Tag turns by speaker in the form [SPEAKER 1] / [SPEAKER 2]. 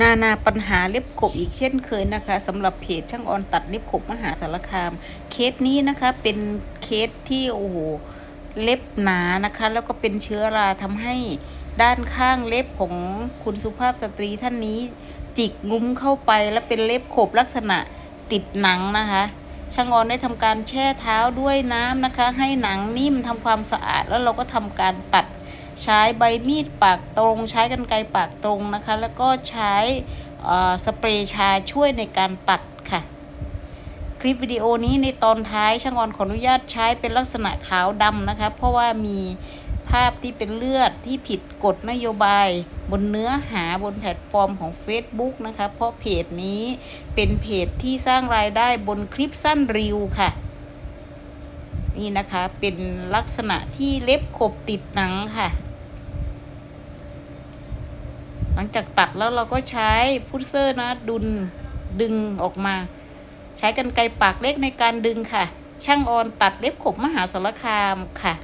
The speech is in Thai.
[SPEAKER 1] นานาปัญหาเล็บขบอีกเช่นเคยนะคะสำหรับเพจช่างออนตัดเล็บขบมหาสารคาม เคสนี้นะคะเป็นเคสที่โอ้โหเล็บหนานะคะ แล้วก็เป็นเชื้อราทำให้ด้านข้างเล็บของคุณสุภาพสตรีท่านนี้ จิกงุ้มเข้าไปแล้วเป็นเล็บขบลักษณะติดหนังนะคะ ช่างออนได้ทำการแช่เท้าด้วยน้ำนะคะ ให้หนังนิ่มทำความสะอาดแล้วเราก็ทำการตัด ใช้ใบมีดปากตรง ใช้กรรไกรปากตรงนะคะ แล้วก็ใช้สเปรย์ชาช่วยในการตัดค่ะ คลิปวิดีโอนี้ในตอนท้ายช่างออนขออนุญาตใช้เป็นลักษณะขาวดำนะคะ เพราะว่ามีภาพที่เป็นเลือดที่ผิดกฎนโยบาย บนเนื้อหาบนแพลตฟอร์มของ Facebook นะคะ เพราะเพจนี้เป็นเพจที่สร้างรายได้บนคลิปสั้นรีวค่ะ นี่นะคะเป็นลักษณะที่เล็บขบติดหนังค่ะ ลังจากตัดแล้วเราก็ใช้พุทเซอร์นะดุนดึงออกมา ใช้กันไกรปากเล็กในการดึงค่ะ ช่างออนตัดเล็บขบมหาสารคามค่ะ